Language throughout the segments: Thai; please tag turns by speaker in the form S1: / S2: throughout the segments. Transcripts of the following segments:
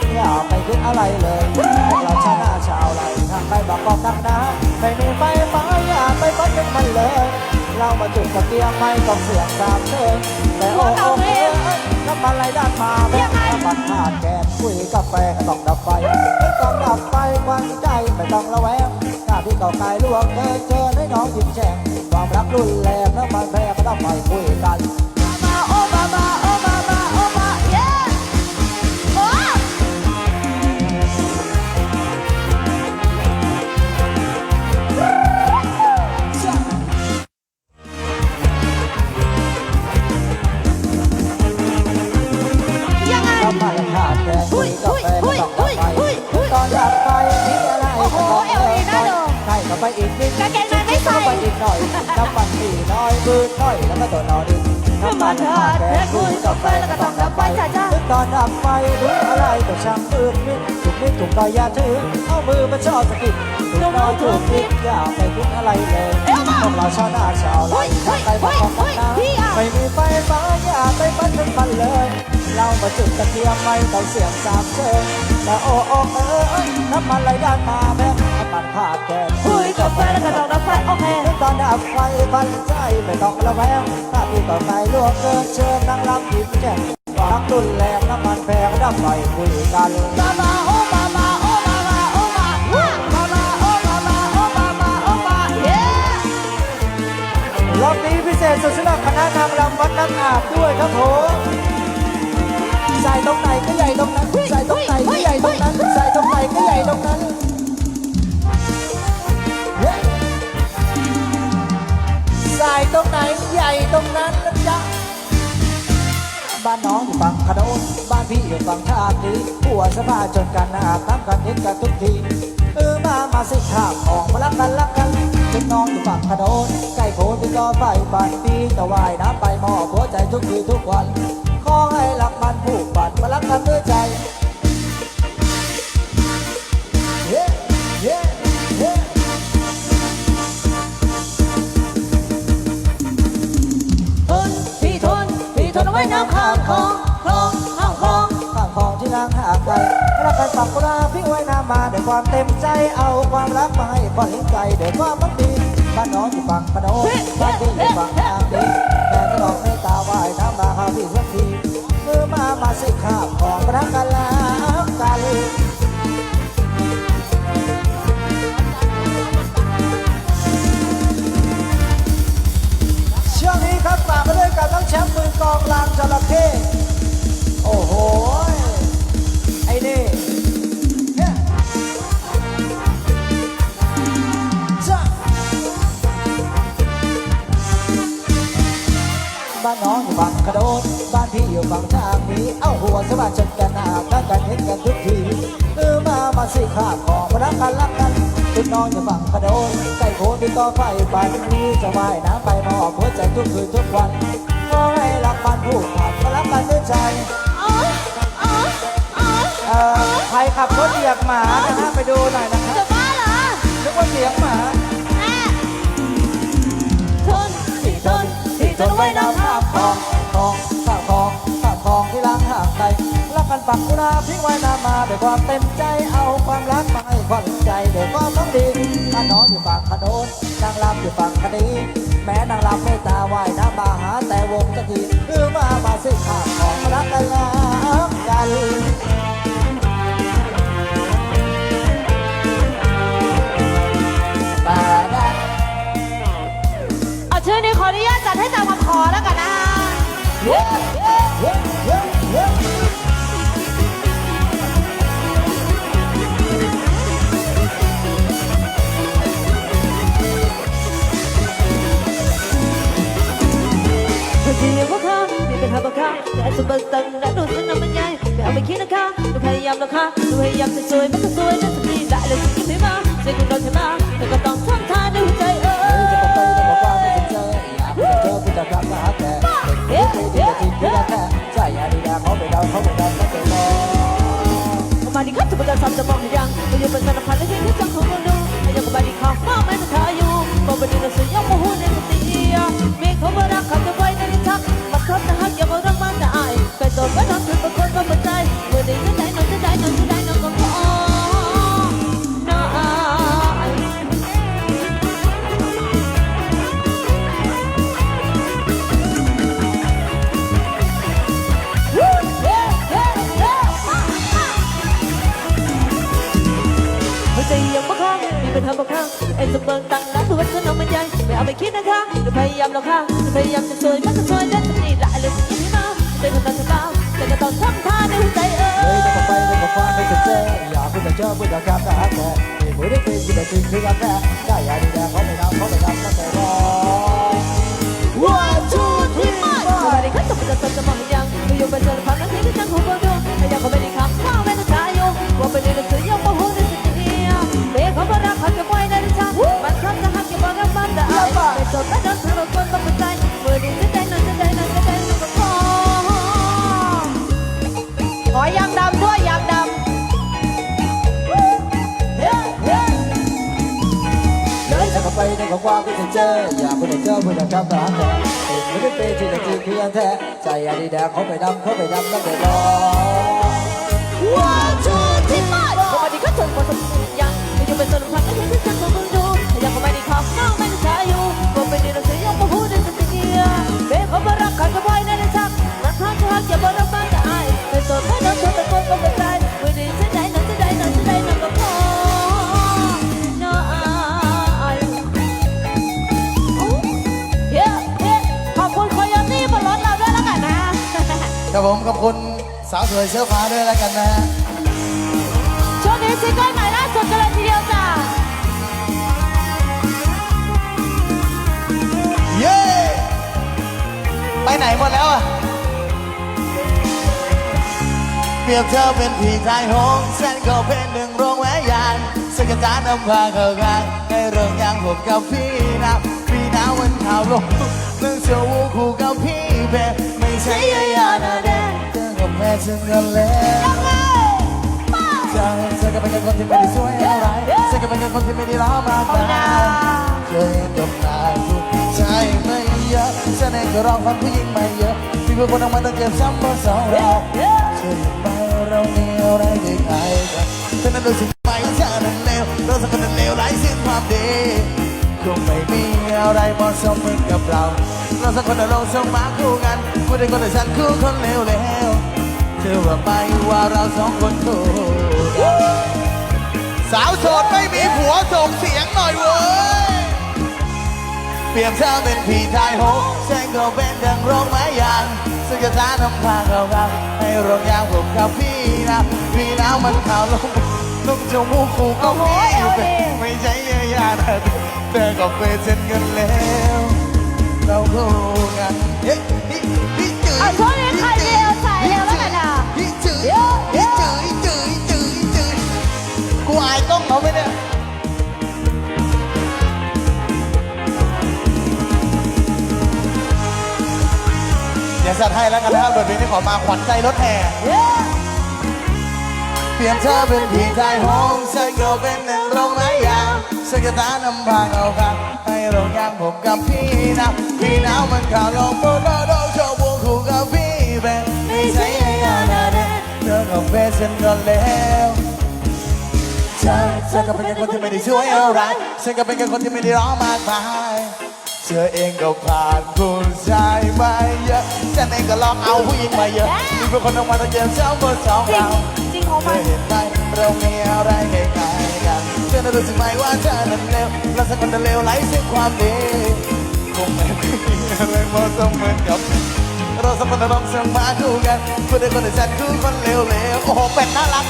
S1: อยถูกนิดอย่าไปคิดอะไรเลยพวกเราชนะชาวไรทางใครบอกก็ตั้งนะไม่มีไฟฟ้าอย่าไปฟัดกันมันเลย เรามาจุดตะเกียงไม่ต้องเสียงสามเชิงแต่โอ้โอ้เอ้น้ำมันไหลด้านมาแบบน้ำมันขาดแก๊สคุยกับแฟก็ต้องดับไฟไม่ต้องดับไฟควันใจไม่ต้องระแวงหน้าที่เก่าตายล่วงเกินเชิญให้น้องยิ้มแฉ่งความรักรุนแรง กนิดถูกต่อยอย่าถือเอามือมาช่อสะกิดถูกน้อยถูกนิดอย่าไปคิดอะไรเลยพวกเราชาวนาชาวไร่ถ้าใครบอกของกันนะไม่มีไฟฟ้าอย่าไปปั้นเป็นมันเลย เรามาจุดตะเกียงไม่ต้องเสียงสามเชิงแต่โอ้โอ้เออน้ำมันไหลด้านมาแม่น้ำมันขาดแก๊ส
S2: คุยกับแฟนแล้วก็ต้องดับไฟโอเค
S1: ตอนดับไฟบันใจไม่ต้องระแวงถ้าพี่ต่อไปลวกเกินเชิญนั่งรับยิ้มแจ่มความรุนแรงน้ำมันแพงดับไฟคุยกัน
S2: มามาโอ้มามาโอ้
S1: รอบนี้พิเศษสุดสำหรับคณะนางรำวัดน้ำอาบด้วยครับผมใส่ตรงไหนก็ใหญ่ตรงนั้นใส่ตรงไหนก็ใหญ่ตรงนั้นใส่ตรงไหนก็ใหญ่ตรงนั้นใส่ตรงไหนใหญ่ตรงนั้นนะจ๊ะบ้านน้องอยู่ฝั่งขนนบ้านพี่อยู่ฝั่งท่าดีหัวสะพาจนกันอาบน้ำกันเห็นกันทุกทีเออมามาสิข้าของมารักกันรักกัน ถึงน้องอยู่ฝั่งขนนใกล้โพนที่ก็ไฟบานปีจะวายน้ำไปหมอบหัวใจทุกทีทุกวัน ขอให้รักมันผูกพันมารักกันด้วยใจเย้เย้เย้
S2: ทนพี่ทนพี่ทนเอาไว้น้ำข้างคลองคลองข้างคลอง
S1: ข้างของที่นางหางไกลรักกันปักกุลาพี่ไว้ มาด้วยความเต็มใจเอาความรักมาให้ความเห็นใจด้วยความมันดีบ้านน้องอยู่ฝั่งพนมบ้านพี่อยู่ฝั่งทางดีแม่ก็ดอกเมตตาไหว้น้ำมาหาพี่สักทีมือมามาสิข้าวของรักกันรักกันช่วงนี้ครับฝากไปด้วยกับน้องแชมป์มือกองลางจระเข้โอ้โห ฝั่งกระโดดบ้านพี่อยู่ฝั่งทางนี้ เอ้าหัวสะบัดจนกันหนาถ้ากันเห็นกันทุกทีเออมามาสิข้าของมารักกันรักกันคุณน้องอยู่ฝั่งกระโดดใกล้โพนที่ก็ไฟไปนี้จะว่ายน้ำไปมอบหัวใจทุกคืนทุกวันขอให้รักมันผูกพันมารักกันด้วยใจ
S2: อ๋ออ๋ออ๋อ
S1: เอ่อใครขับรถเหยียบหมานะฮะไปดูหน่อยนะครั
S2: จะ
S1: บ
S2: บ้าเหรอ
S1: นึกว่าเสียงหมา
S2: นพี่ทนเอาไว้น้ำข้างคลอง
S1: ทองข้าวทองข้าวทองที่ล้างห่างไกลรักกันปักกุลาพิ้งไว้นามาด้วยความเต็มใจเอาความรักมาให้ความใจด้วยความต้องดีข้าน้องอยู่ฝั่งขนนนางรำอยู่ฝั่งคดีแม้นางรำไม่ตาไหวน้ำมาหาแต่วงจะทีคือมามาสิข้าวของรักกัน แต่
S2: สุดเบิกตึงและดูซึ่งน้ำมันใหญ่แต่เอาไม่คิดนะคะดูพยายามนะคะดูพยายามจะสวยมันก็สวยนั่นสักทีได้เลยสิ่งที่ไม่มาเสียงคุณโดนใช่ไหมแต่ก็ต้องทำท่าดูใจเออ
S1: จะบอกไปจะบอกว่าไม่สนใจอยากเจอกูจัดการมาหาแต่เด็กที่ที่ที่ที่แค่ใจอยากดีนะเขาไปดาเขาไปดาเขาไปรอ
S2: มติซ้ำจะมองให้ยังไม่อยู่เป็นสารพันและที่ที่จังของเราดูไม่ยังกับบันดีข้าวมาไม่จะทาอยู่บอกบันดีเราสยองโมโห จะเจอคุ
S3: ณจะกลับนะฮะแต่มีมือได้เป็นที่จะจริงคือกันแท้
S2: ใจอดีแดงเขาไปดำเขา
S3: ไปดำตั้งแต่รอ One two
S2: ที่ป้ายก็ไม่ได้ก็จนหมาสมยังไม่อยู่เป็นส่วนพันและที่ฉันต้อง
S3: ผมขอบคุณสาวสวยเสื้อฟ้าด้วยแล้วกันนะฮะ
S2: ช่วงนี้ซิงเกิลใหม่ล่าสุดกันเลยทีเดียวจ้า
S3: เย้ไปไหนหมดแล้วอะเปรียบเธอเป็นผีชายหงส์ฉันก็เป็นหนึ่งโรงแหวยานสักจานนำพาเข้ากันให้เรื่องยังผมกับพี่นะพี่น้าวันข่าวลงเรื่องเชียววูคู่กับพี่เพ่ไม่ใช่ยายานาแดงเจอกับ แม่ฉันกันแล้วเธอเธอก็เป็นคนที่ไม่ได้ช่วยอะไรเธอก็เป็นคนที่ไม่ได้ร้องมากมายเคยกับนายผู้ชายไม่เยอะฉันเองก็ร้องฟังผู้หญิงไม่เยอะที่เป็นคนทำมาต้องเก็บซ้ำมาสองเราเชื่อไหมเรามีอะไรคล้ายๆกันเธอนั้นรู้สึกไหมว่าเธอนั้นเลวเราสักคนนั้นเลวไร้สิ้นความดีคงไม่มีอะไรเหมาะสมเหมือนกับเราเราสักคนนั้นลงสมมาคู่กันผู้ใดคนใดฉันคู่คนเลวแล้ว เธอว่าไหมว่าเราสองคนคู่กันสาวโสดไม่มีผัวส่งเสียงหน่อยเว้ย เปรียบเธอเป็นผีทายโหงฉันก็เป็นดังโรงไม้ยางซึ่งจะทานน้ำพาเราครับให้โรงยางผมกับพี่นะพี่น้ำมันขาวลงลงจมูกคู่ก็มีเป็นไม่ใช่เยอะยานะเธอก็เป็นเช่นกันแล้ว เราคู่กันเฮ้ยนี่นี่จืด
S2: เอาช่วงนี้ใคร
S3: จืดนี่จืดจืดจืดจืดกูอายกล้องเขาไหมเนี่ยเดี๋ยวจัดให้แล้วกันนะครับบทเพลงที่ขอมาขวัญใจรถแห่เปลี่ยนเธอเป็นผีชายหงส์ฉันก็เป็นหนึ่งโรงไม้ยางฉันก็ตานำพาเอาครับให้โรงยางผมกับพี่นะพี่หนาวมันข่าวลงโปรโม เธอก็เป็นฉันแล้วเธอเธอก็เป็นแค่คนที่ไม่ได้ช่วยอะไรฉันก็เป็นแค่คนที่ไม่ได้ร้องมากมายเธอเองก็ผ่านผู้ชายมาเยอะฉันเองก็ลองเอาผู้หญิงมาเยอะมีเป็นคนออกมาตะเกียบเช้าบนสอง
S2: จริง
S3: เรา
S2: จริงของ
S3: เธ
S2: มั
S3: อนเห็นไหมเรามีอะไรใคล้ๆกันเธอน่ะรู้สึกไหมว่าเธอนั้นเลวและสักคนจะเลวไร้ซึ่งความดีคงไม่มีอะไรเหมาะสมเหมือนกับ เราสองคนจะต้องเสมมาคู่กันเพื่อได้คนที่ฉันคือคนเลวๆโอ้โหเป็ดน่ารัก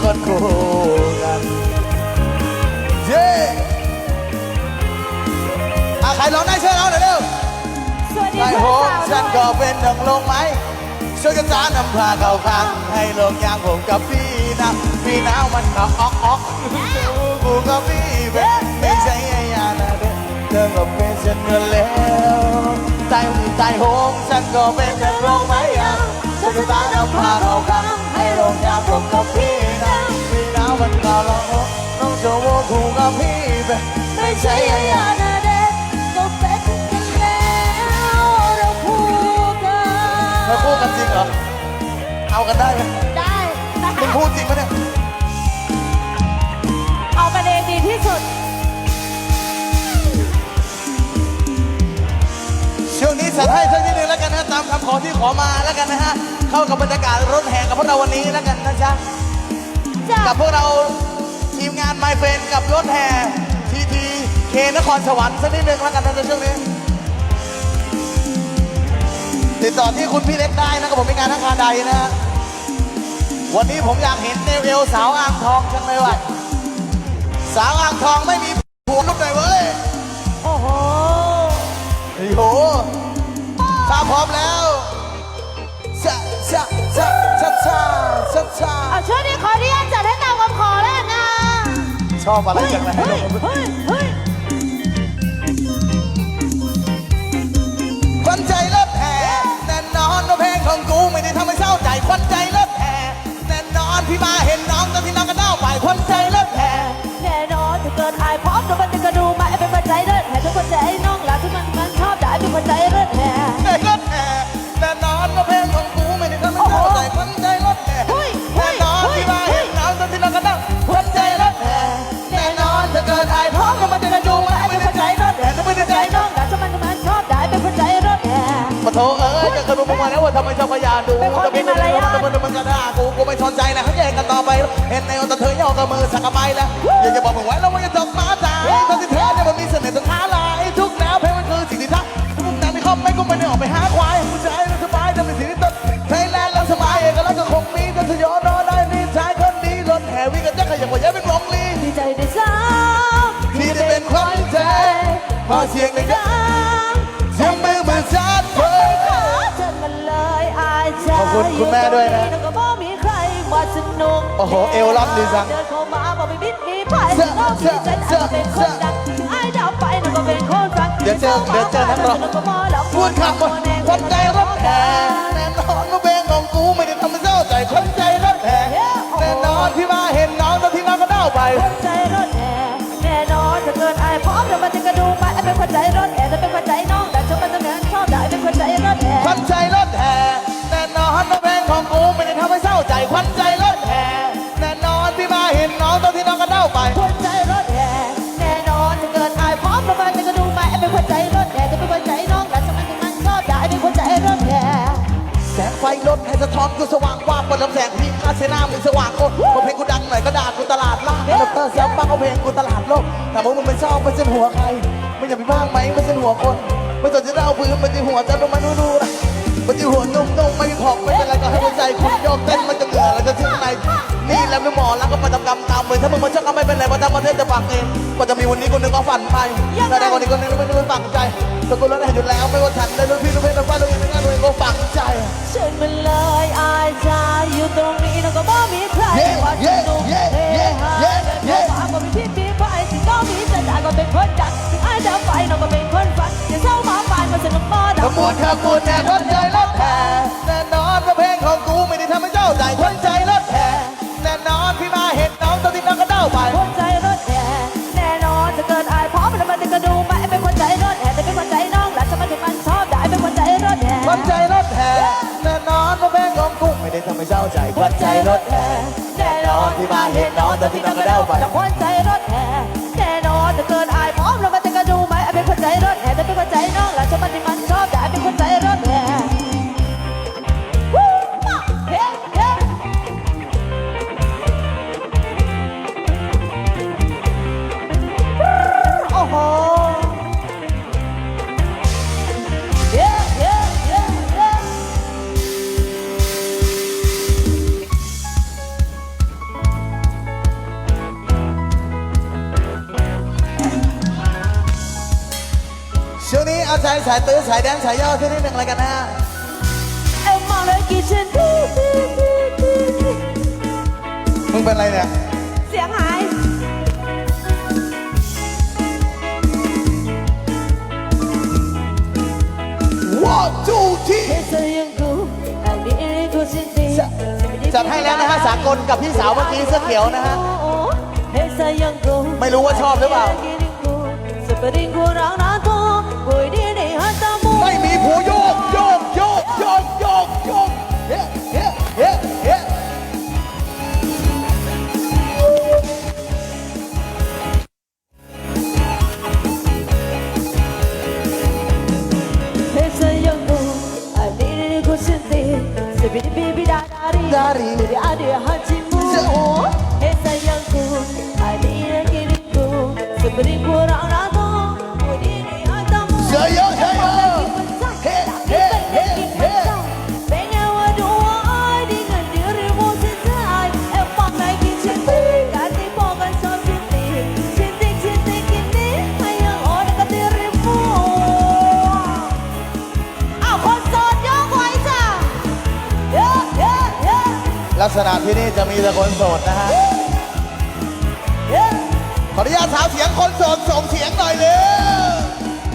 S3: คนคู่กันเย้อะใครร้องได้ช่วยเราหน่อยเร็ว
S2: สวัสดี
S3: ไล่
S2: เพื่
S3: โห
S2: อน
S3: ม
S2: สาว
S3: ฉันก็เป็นดังลงไหมช่วยกันจานำพาเข้าข้างให้ลงยางผมกับพี่นะพี่หนาวมันก็ออกออกกูกับพี่เป็นไม่ใช่ไอ้ยานะเด้อเธอก็เป็นฉันเงินแล้ว ใจมือใจโหงฉันก็เป็นดังลงไม้ยางช่วยกันจานำพาเข้าข้างให้ลงยางผมกับพี่นะพี่น้ามันกาลองน้องโจโวคู่กับพี่ไป
S2: ไม่ใช่ยายานาเด็กก็เป็นกันแล้วเราคู่กัน
S3: เราคู่กันจริงเหรอเอากันได้ไหม
S2: ได้ได้
S3: มึงพูดจริงปะเนี่ย
S2: เอากันเองดีที่สุด
S3: ช่วงนี้สัตว์ให้สักนิดนึงแล้วกันนะตามคำขอที่ขอมาแล้วกันนะฮะเข้ากับบรรยากาศรถแห่กับพวกเราวันนี้แล้วกันนะจ๊ะ
S2: จ้ะ
S3: กับพวกเราทีมงานไมเฟนกับรถแห่ทีทีเคนครสวรรค์สักนิดนึงแล้วกันนะในช่วงนี้ ติดต่อที่คุณพี่เล็กได้นะครับผมมีงานทั้งคาใดนะฮะวันนี้ผมอยากเห็นเนวเอลสาวอ่างทองจังเลยว่ะสาวอ่างทองไม่มีผัวลุกหน่อยเว้ย
S2: โอ้โห
S3: ถ้าพร้อมแล้วชะชะชะชะชะชะชะ
S2: เอาช่วงนี้ขออนุญาตจัดให้ตามคำขอแล้วกันนะ
S3: ชอบอะไรจังเลย
S2: เฮ้ยเฮ้ยเฮ้ย
S3: ควันใจรถแห่แน่นอนว่าเพลงของกูไม่ได้ทำให้เศร้าใจควันใจรถแห่แน่นอนพี่มาเห็นน้องตอนที่น้องก็เน่าไปควันใจรถแเอ้
S2: ยก็เคยบ
S3: อกมาแล้วว่าทำไมชอบพยาดู
S2: เป็นคนมีมารยาท
S3: มันมันก็ด่ากูกูไม่สนใจแล้วเขาแยกกันต่อไป เห็นในอันตะเธอย่อกับมือสักกะไปแล้วอยากจะบอกมึงไว้แล้วว่าจะจบมาตายตอนที่เธอเนี่ยมันมีเสน่ห์ตรงท้าลายทุกแนวเพลงมันคือสิ่งที่ทักทุกแต่ไม่คอมไม่กูไม่ได้ออกไปหาควายผู้ชายมันสบายแต่เป็นสิ่งที่ต้นไทยแลนด์เราสบายเอกลักษณ์ก็คงมีแต่สยองนอนได้นี่ชายคนนี้รถแห่วิ่งกันจะขยับกว่าย้ายเป็นวงลี
S2: ดีใจได้ซ้ำ
S3: ที่ได้เป็นขวัญใจพอเสียงในดัง คุณคุณแม่ด้วยนะ
S2: แล้วก็บ่มีใครมาสนุก
S3: โอ้โหเอวล่ำดีจัง
S2: เดินเข้ามาบอกไม่มิดมีภัย
S3: เสื้อ
S2: น้อง
S3: เสื้
S2: มี
S3: อ
S2: ใจแต่ก็เป็นคนดังถึงไอ้ดาวไปน้องก็เป็นคนฟัง
S3: เดี๋ยวเจอเดี๋ยวเจอนักร้อง
S2: ก็มอแล้ว
S3: พูดคำว่าคนใจรถแห่แน่นอนว่าเพลงของกูไม่ได้ทำให้เศร้าใจคนใจรถแห่แน่นอนที่มาเห็นน้องตอนที่น้องก็เน่าไป
S2: คนใจรถแห่แน่นอนถ้าเกิดไอ้พร้อมแล้วมันจะกระดูกไปไอ้เป็นคนใจรถแห่แต่เป็นคนใจน้องแต่ชอบมันจะเหมือนชอบได้เป็นคนใจรถแห่
S3: คนใจรถ แน่นอนว่าเพลงของกูไม่ได้ทำให้เศร้าใจคนใจรถแห่แน่นอนที่มาเห็นน้องตอนที่น้องก็เน่าไป
S2: คนใจรถแห่แน่นอนถ้าเกิดไอ้พร้อมแล้วมันจะกระดูไปไอ้เป็นคนใจรถแห่แต่เป็นคนใจน้องแต่ชอบมันจะเหมือนชอบได้เป็นคนใจรถแห่
S3: แสงไฟรถให้สะท้อนกูสว่างว่าบนลำแสงพี่คาเซนามึงสว่างโคตรพอเพลงกูดังหน่อยก็ด่ากูตลาดล่างดอกเตอร์เสียงบ้างเอาเพลงกูตลาดโลก แต่มึงมึงไม่ชอบไม่ใช่หัวใคร ไม่อยากไปบ้างไหมไม่ใช่หัวคน ไม่สนจะเล่าพื้นมันจะหัวจะลงมาดูดูนะ มันจะหัวนุ่มๆไม่มีของไม่เป็นไรก็ให้หัวใจคุณโยกเต้นมันจะเหงื่อแล้วจะชื่นในนี่แหละไม่หมอแล้วก็มาทำกรรมตามเลยถ้ามึงมาชอบก็ไม่เป็นไรเพราะทำประเทศจะฝังเองก็จะมีวันนี้คนหนึ่งก็ฝันไปแต่ในวันนี้คนหนึ่งไม่ได้ฝังใจสกุลรถเห็นอยู่แล้วไม่ว่าฉันได้รุ่นพี่รุ่นพี่รุ่นป้ารุ่นนี้งานรุ่นก็ฝังใจ
S2: เชิญมันเลยอายใจอยู่ตรงนี้น้องก็บ่มีใคร
S3: เย้
S2: ว่า
S3: เย้
S2: จะนุ่ม
S3: เย้
S2: เป็นคนดังถึงอายจะไปน้องก็เป็นคนฟังอย่าเศร้ามาปานมาสนุกมาดั
S3: ขบวนขบวนแห่คนใจรถแห่แน่นอนว่าเพลงของกูไม่ได้ทำให้เจ้าใจคนใจรถแห่แน่นอนพี่มาเห็นน้องตอนที่น้องก็เด้าไป
S2: คนใจรถแห่แน่นอนถ้าเกิดอายพร้อมแล้วมันจะกระดูมาเป็นคนใจรถแห่แต่เป็นคนใจน้องหลานจะมาถึงมันชอบได้เป็นคนใจรถแห่
S3: คนใจรถแห่แน่นอนว่าเพลงของกูไม่ได้ทำให้เจ้าใจคนใจรถแห่แน่นอนที่มาเห็นน้องตอนที่น้องก็เด้าไป
S2: คนใจ
S3: สายตื้อสายแดนสายย่อที่นิดหนึ่งอะไรกันนะฮะ
S2: เอ็มมองเลยกี่ฉันดูดูดูดูดู
S3: มึงเป็นอะไรเนี่ย
S2: เสียงหาย
S3: one two three
S2: เธอยังกูอันนี้กูสิ้นดี
S3: จัดให้แล้วนะฮะสากลกับพี่สาวเมื่อกี้เสื้อเขียวนะฮะ ไม่รู้ว่าชอบหรือเปล่า โอ้โยกโยกโยกโยกโยกโยกเฮ้เฮ้เฮ้เฮ้เธอจะยังคงอาจมีในคนเช่
S2: นนี้จะเป็น
S3: บิดาดารี นี่จะมีแต่คนโสดนะฮะ
S2: Ya
S3: ขออนุญาตสาวเสียงคนโสดส่งเสียงหน่อยเร็ว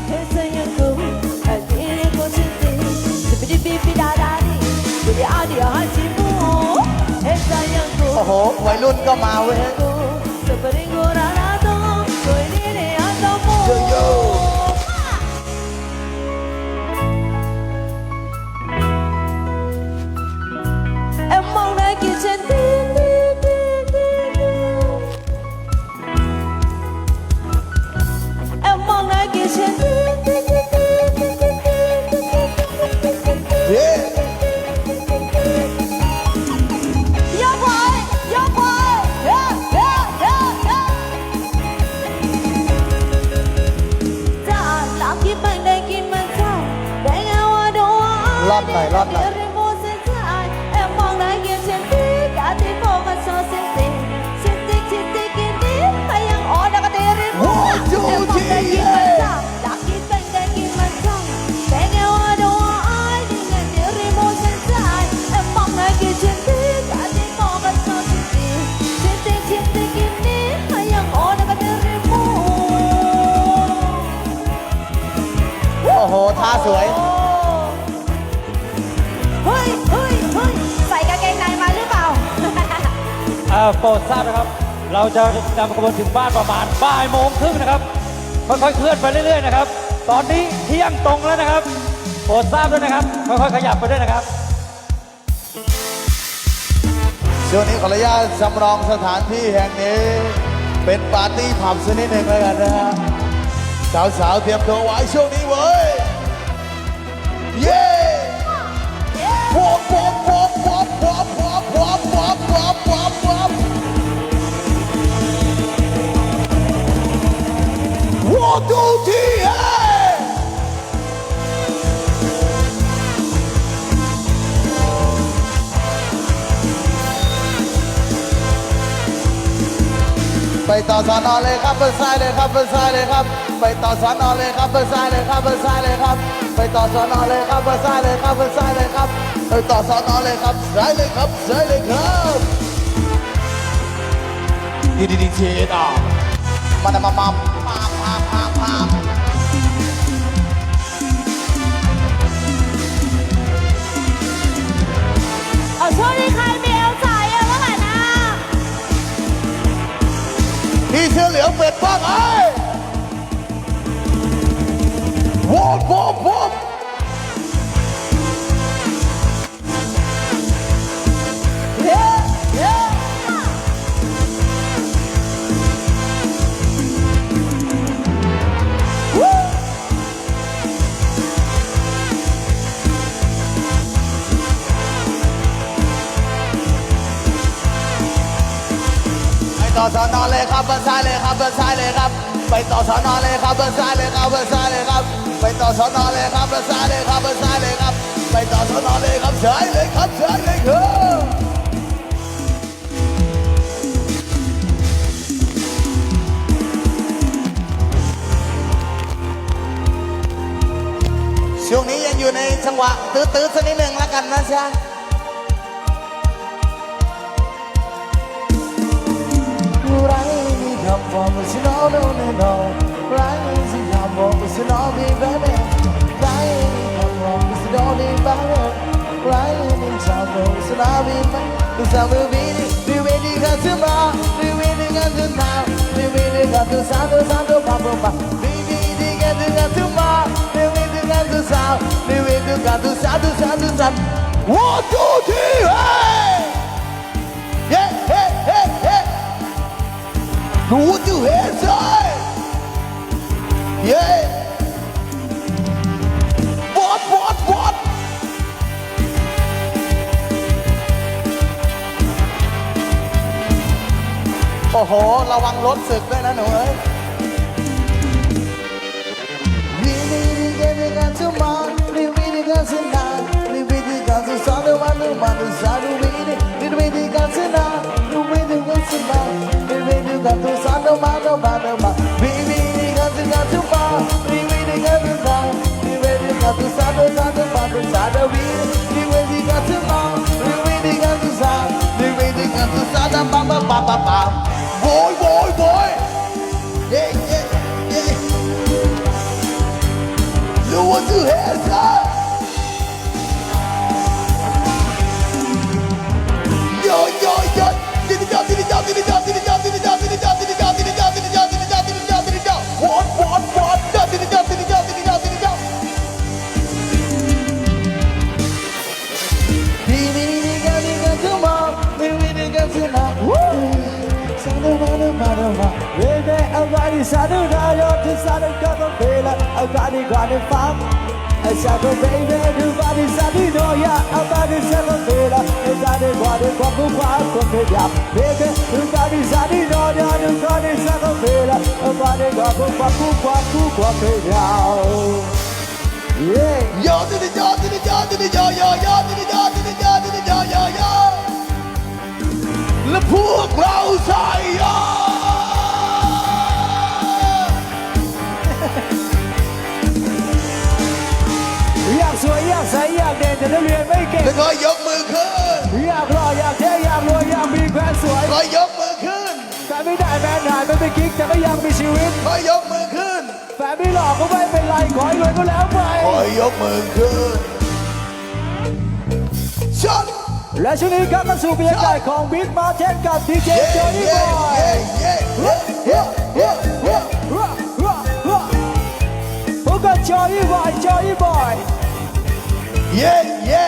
S2: Hei sayangku Diriku cinta Seperti pipi dadari Jadi ada hatimu Hei sayangku
S3: โอ้โห วัยรุ่นก็มาเว้ย
S2: Seperti kurang rata Kau โป
S4: รดทราบนะครับ เราจะนำขบวนถึงบ้านประมาณบ่ายโมงครึ่งนะครับ ค่อยๆเคลื่อนไปเรื่อยๆนะครับ ตอนนี้เที่ยงตรงแล้วนะครับ โปรดทราบด้วยนะครับ ค่อยๆขยับไปด้วยนะครับ
S3: ช่วงนี้ขออนุญาตจำลองสถานที่แห่งนี้ เป็นปาร์ตี้ผับสักนิดหนึ่งแล้วกันนะฮะสาวๆเตรียมตัวไว้ช่วงนี้เว้ย เย้วอบวอบวอบว ดูทีเฮ้ไปต่อสอนอเลยครับเบอร์ซ้ายเลยครับเบอร์ซ้ายเลยครับ ไปต่อสอนอเลยครับเบอร์ซ้ายเลยครับเบอร์ซ้ายเลยครับ ไปต่อสอนอเลยครับเบอร์ซ้ายเลยครับเบอร์ซ้ายเลยครับ ไปต่อสอนอเลยครับซ้ายเลยครับซ้ายเลยครับดีดีดีเชียร์อะมันมามามามามามา
S2: เอาช่วงนี้ใครมีเอลใส่อะเมื่อไหร่นะ
S3: พี่เสื้อเหลืองเป็ดบ้างไอ้วอดวอดวอด นอเลยครับเบอร์ซ้ายเลยครับเบอร์ซ้ายเลยครับ ไปต่อสอนอเลยครับเบอร์ซ้ายเลยครับเบอร์ซ้ายเลยครับ ไปต่อสอนอเลยครับเบอร์ซ้ายเลยครับเบอร์ซ้ายเลยครับ ไปต่อสอนอเลยครับซ้ายเลยครับซ้ายเลยครับช่วงนี้ยังอยู่ในจังหวะตื้อๆสักนิดหนึ่งแล้วกันนะจ๊ะ ไรที่ทำความเป็นฉันเอาแน่นอนไรที่ทำความเป็นฉันเอาดีแบบนี้ไรที่ทำความเป็นฉันเอาดีแบบนี้ไรที่ทำความเป็นฉันเอาดีแบบนี้ไม่ทราบว่าวิธีวิธีการทำมาวิธีการทำมาวิธีการทำสาวสาวปั๊บปั๊บวิธีการทำมาวิธีการทำสาววิธีการทำสาวสาวสาว One two three hey รู้อยู่เฮ้ยเย้วอดวอดวอดโอ้โห ระวังรถศึกด้วยนะหนูเอ้ยวิธีที่ก็บกันทุกมันวิธีที่กันสนานวิธีดีกันสอนวันทุกมันสอนวิธีวิธีที่กันสนานวิธีดีกันสนานวิธีที่กัน We're got to got to far. We. We. We we. We. We. Boy, boy, boy. Yeah, yeah, yeah. You want to hear that? decided how you decided to go feel like I got it got it fam I said go baby do body sadi no ya I got it said go feel like I got it got it what what what what ya baby do body sadi no ya do got
S1: it said go feel like I got it got what what what what what ya Yeah.
S3: Yo to the yo to the yo to the yo yo yo to the yo to the yo to the yo yo yo. และพวกเราชาย
S1: ยอ สวยอยากใสอยากเด่นแต่ถ้าเรียนไม่เก่ง
S3: แล้วก็ยกมือขึ้น
S1: อยากหล่ออยากเท่อยากรวยอยากมีแฟนสวย
S3: ก็ยกมือขึ้น
S1: แฟนไม่ได้แฟนหายไม่เป็นกิ๊กแต่ก็ยังมีชีวิต
S3: ก็ยกมือขึ้น
S1: แฟนไม่หล่อก็ไม่เป็นไรขอให้รวยก็แล้วไป
S3: ขอยกมือขึ้นช็อต
S1: และช่วงนี้ครับมาสู่บรรยากาศของบิ๊กมาเทนกับดีเจ
S3: เย้
S1: โจนี่
S3: เย้
S1: บอย
S3: เย้เย้เย้เย้เย้เย้
S1: รัวรัวรัวพบกับโจนี่บอยโจนี่บอย
S3: เย้เย้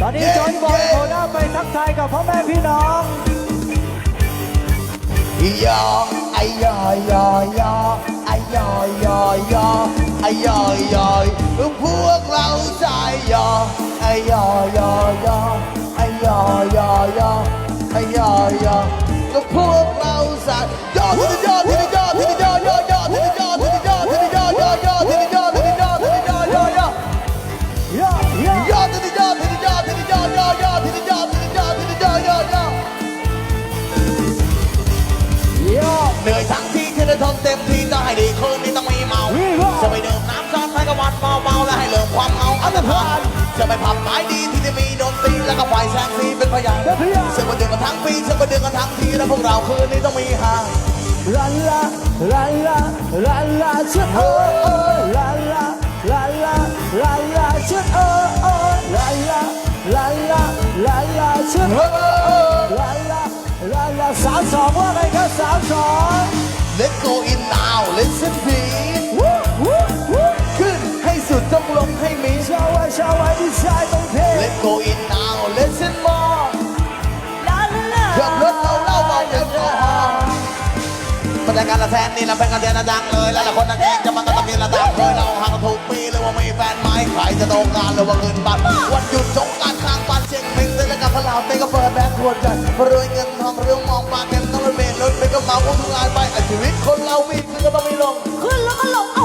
S1: ตอนนี้โจนี่บอยโผล่หน้าไปทักทายกับพ่อแม่พี่น้อง
S3: ยอไอยอยอยอไอยอยอยอไอยอยอยพวกเราใจยอไอยอยอยอไอยอยอยอไอยอยอก็พวกเราใส่ยอที่ยอที่ยอที่ยอยอยอ ให้กับวันเมาเมาๆและให้เลิกความเมาอันตรพานจะไปผับไม้ดีที่จะมีดนตรีแล้วก็ไฟแสงสีเป็นพยาน
S1: เป็นพยาน
S3: เสียงมาดื่มกันทั้งปีเสียงมาดื่มกันทั้งทีแล้วพวกเราคืนนี้ต้องมีฮา
S1: ลาลาลาลาลาลาฉันเออเออลาลาลาลาลาลาฉันเออเออลาลาลาลาลาลาฉัน
S3: เฮ้ย
S1: ลาลาลาลาสามสองว่าไงครับสามสอง
S3: Let's go in now listen please ต้องลงให้มี
S1: ชาวไว้ชาวไว้ที่ชายต้องเท่
S3: Let's go in now listen more
S2: ลาลาลา
S3: ขับรถเราเล่าเบาแอลกอฮอล์บรรยากาศละแทนนี่เราเป็นกันเดียนดังเลยแล้วละคนนักเองจะมันก็ต้องมีระดับเคยเราห่างถูกปีหรือว่ามีแฟนไหมใครจะโตงานหรือว่าเงินบัตรวันหยุดสงกรารข้างบ้านเชียงเม้งเต้นแล้วกับพลาวเต้นก็เปิดแบงค์ขวดกันรวยเงินทองเรื่องมองปากเต็มต้องรถเมล์รถเป็นกระเป๋าอุ้มทุกงานไปอะชีวิตคนเรามีขึ้นก็ต้องมีลง
S2: ขึ้นแล้วก็ลงเอ้า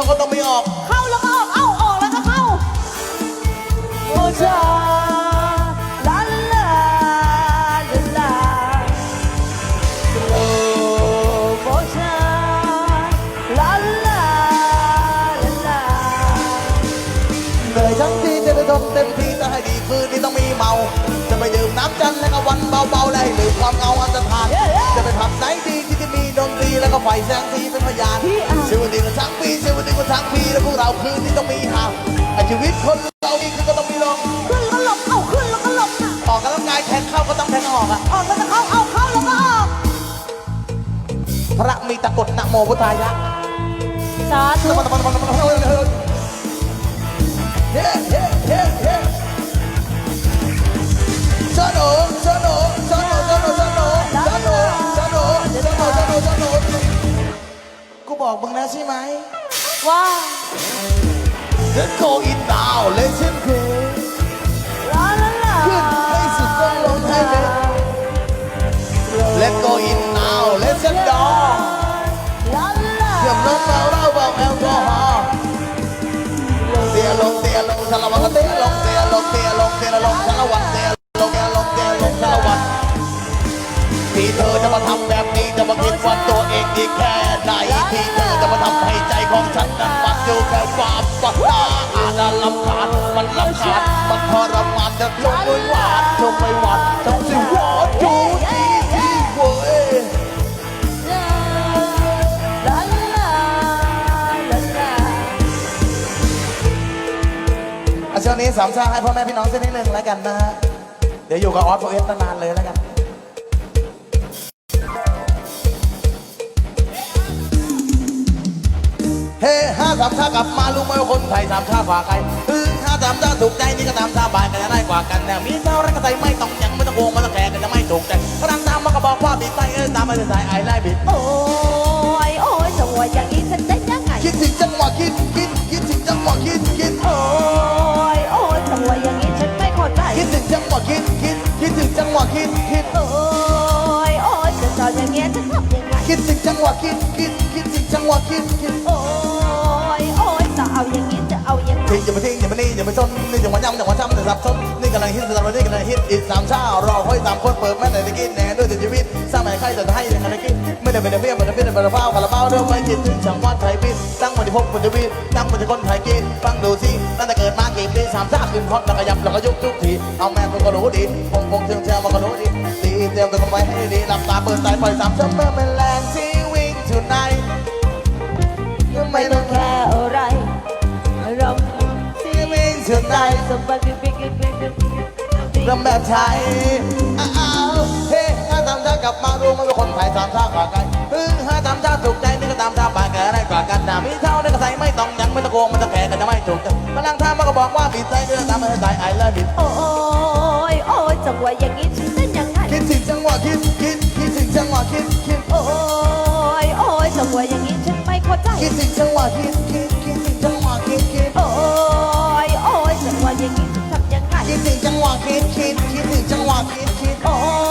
S3: เขาก็ต้องมีออก
S2: เข้าแล้วก็ออก เอ้าออกแล้วก็เข้า
S1: โอ้จ้า
S2: ลาลาลาลาลาโอ้โมชั่นลาลาลาลา
S3: เหนื่อยทั้งทีจะได้ทนเต็มที่จะให้ดีคืนนี้ต้องมีเมา จะไปดื่มน้ำจันทร์และก็วันเบาๆและให้ลืมความเหงาอันตรธานจะไป ไฟแสงสีเป็นพยานเชื่อวันดีกันทั้งปีเชื่อวันดีกันทั้งปีแล้วพวกเราคืนนี้ต้องมีหาไอชีวิตคนเรามีขึ้นก็ต้องมีลง
S2: ขึ้นแล้วก็ลบเอาขึ้นแล้วก็ห
S3: ลบนออกกำล้วกายแทงเข้าก็ต้องแทงออกอะ
S2: ออก
S3: แล้วก็เข้าเอาเข้าแล้วก็ออกพระมีตะกดนะโมพุทธายะสาธุ บอกมึงแล้วใช่ไหม
S2: ว้าว
S3: Let's go in now listen please
S2: ลาลาลา
S3: ขึ้นให้สุดต้องลงให้เป็น Let's go in now listen down
S2: ลาลา
S3: เยี่ยมน้องเมาเหล้าเบาแอลกอฮอล์เตียลงเตียลงชาละวันเตียลงเตียลงเตียลงเตียลงชาละวันเตียลงเตียลงเตียลงชาละวันที่เธอจะมาทำแบบ นี้จะมาคิดว่าตัวเองดีแค่ไหนที่เธอจะมาทำให้ใจของฉันนั้นปักอยู่แค่ความปักตาอาจจะลำคาญมันลำคาญมันทรมานจะจงไม่หวานจงไม่หวานจงสิวานจูดีดีเว้ย
S2: ลาลาลาลา
S3: ช่วงนี้สามชาให้พ่อแม่พี่น้องสักนิดนึงแล้วกันนะฮะเดี๋ยวอยู่กับออสโฟเอสนานๆเลยแล้วกัน เฮ้ห้าสามชากลับมารู้ไหมว่าคนไทยสามชาฝากใครเออห้าสามชาถูกใจนี่ก็ตามชาบานกันจะได้กว่ากันแน่มีเท่าไรก็ใส่ไม่ต้องยังไม่ต้องโกงไม่ต้องแข่กันจะไม่ถูกใจพลังตามมันก็บอกว่าบีบใส่เออตามมาจะใส่ไอ้ไล่บิด
S2: โอ้ยโอ้ยจังหวะอย่างนี้ฉันได้ยังไง
S3: คิดถึงจังหวะคิดคิดคิดถึงจังหวะคิดคิด
S2: โอ้ยโอ้ยจังหวะอย่างนี้ฉันไม่เข้าใจ
S3: คิดถึงจังหวะคิดคิดคิดถึงจังหวะคิดคิด
S2: โอ้ยโอ้ยจะจอดอย่างเงี้ยจะทำยังไง
S3: คิดถึงจังหวะคิดคิดคิดถึงจังหวะคิดคิด ทิ้งอย่ามาทิ้งอย่ามานี่อย่ามาซนนี่อย่ามาย้ำอย่ามาช้ำอย่าสับสนนี่กำลังฮิตสำหรับวันนี้กำลังฮิตอีกสามชารอค่อยสามคนเปิดแม่แต่ได้กินแหน่ด้วยแต่ชีวิตสร้างใหม่ใครจะให้ยังไงได้กินไม่ได้เป็นเบี้ยไม่ได้เป็นเป็นเฝ้าคาราบาวเรื่องไม่คิดถึงช่างวัดไทยพิษตั้งวันที่พบวันที่วิทตั้งวันที่คนไทยกินฟังดูสิตั้งแต่เกิดมากี่ปีสามชาขึ้นฮอตแล้วก็ยับแล้วก็ยุบทุกทีเอาแม่มันก็รู้ดีคงคงเชิงเชิงมันก็รู้ดีตีเตรียมตัวกันไว้ให้ดีหลับตาเปิดสายปล่อยสามชั่วโมงเป็นแรงชีวิต tonight
S2: ไม่ รำ
S3: แบบไทยอ้าวเฮ้ถ้าทำท่ากลับมารู้มันเป็นคนไทยสามชาติกว่ากันเออถ้าทำท่าถูกใจนี่ก็ตามท่าไปกันได้กว่ากันนะมีเท่าได้ก็ใส่ไม่ต้องยังไม่ต้องโกงม่ต้องแข่กันจะไม่ถูกใจพลังท่ามันก็บอกว่าบิดใจเรื่องตามมันใส่ไอ้เลิฟบิด
S2: โอ้ยโอ้ยจังหวะอย่างนี้ฉันได้ยังไง
S3: คิดถึงจังหวะคิดคิดคิดถึงจังหวะคิดคิด
S2: โอ้ยโอ้ยจังหวะอย่างนี้ฉันไม่เข้าใจ
S3: คิดถึงจังหวะคิดคิดะคิดคิดคิดถึงจังหวะคิดคิด
S2: โอ้ยโอ้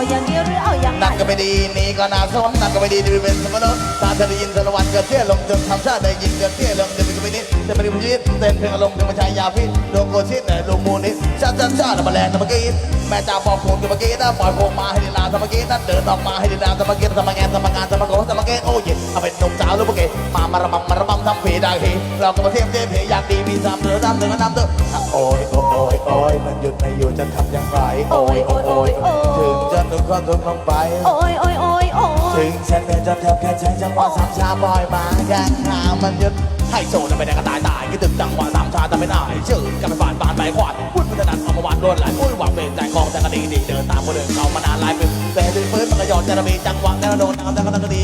S2: อาอย่างนี้หรือเอาอย่าง
S3: นั่นก็ไม่ดีนี่ก็น่าสนนั่นก็ไม่ดีดีเป็นสมนุษย์ตาเธอได้ยินสารวันเกิดเที่ยลงจนทำชาติได้ยินเกิดเที่ยลงจะเป็นก็ไม่นิดจะเป็นผู้ชีวิตเต้นเพลงอารมณ์จะมาชายยาพิษโลโกชิดแต่ลงมูนิสชาติชาติชาติมาแลนด์มากีนแม่จ่าบอกผมจะมากีนะปล่อยผมมาให้ดีลาสมากีนั่นเดินออกมาให้ดีลาสมากีสมางานสมางานสมาโกสมาเกโอ้ยเอาเป็นหนุ่มสาวลูกปะเกมามาระบำมาระบำทำเพดานเฮเราก็มาเทียมเทียมเพอยากดีมีสามเดือดำเดือดน้ำเดือนโอ้ยโอ้ยโอ้ยมันหยุดไม่อยู่จะทำอย่างไรโอ้ยโอ้ยโอ้ยถึงจะทุกคนทุกลงไป
S2: โอ้ยโอ้ยโอ้ยโอ้ย
S3: ถึงฉันเป็นจำแทบแค่ใช้จังหวะสามชาบอยมาแกงหามันยึดให้โซนไปได้ก็ตายตายคิดถึงจังหวะสามชาแต่ไม่ได้ชื่อกันไปฝานบานไปขวานพูดมันถนัดเอามาวานโดนหลายปุ้ยหวังเป็นใจคลองแต่ก็ดีดีเดินตามคนเดินเขามานานหลายปีแต่ดึงปืนมันก็ยอดจะระบีจังหวะแต่ละโดนนะครับแต่ก็ต้องดี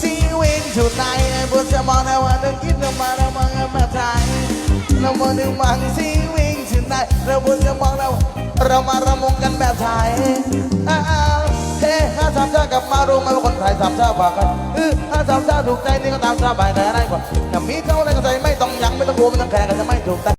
S3: ซีวินชุดไหนไอ้พวกจะมองในว่าต้องคิดเรามาเรามามาไทยเรามาดึงมันซีวิน ชุดไหนเราพวกจะมองเรา เรามาระมงกันแบบไทยเฮ้ห้าสามชาติกับมารู้ไหมว่าคนไทยสามชาติฝากกันเออห้าสามชาติถูกใจนี่ก็ตามชายแต่ไหนได้กว่าถ้ามีเท่าไรก็ใจไม่ต้องยังไม่ต้องกลัวไม่ต้องแคร์กันจะไม่ถูกใจ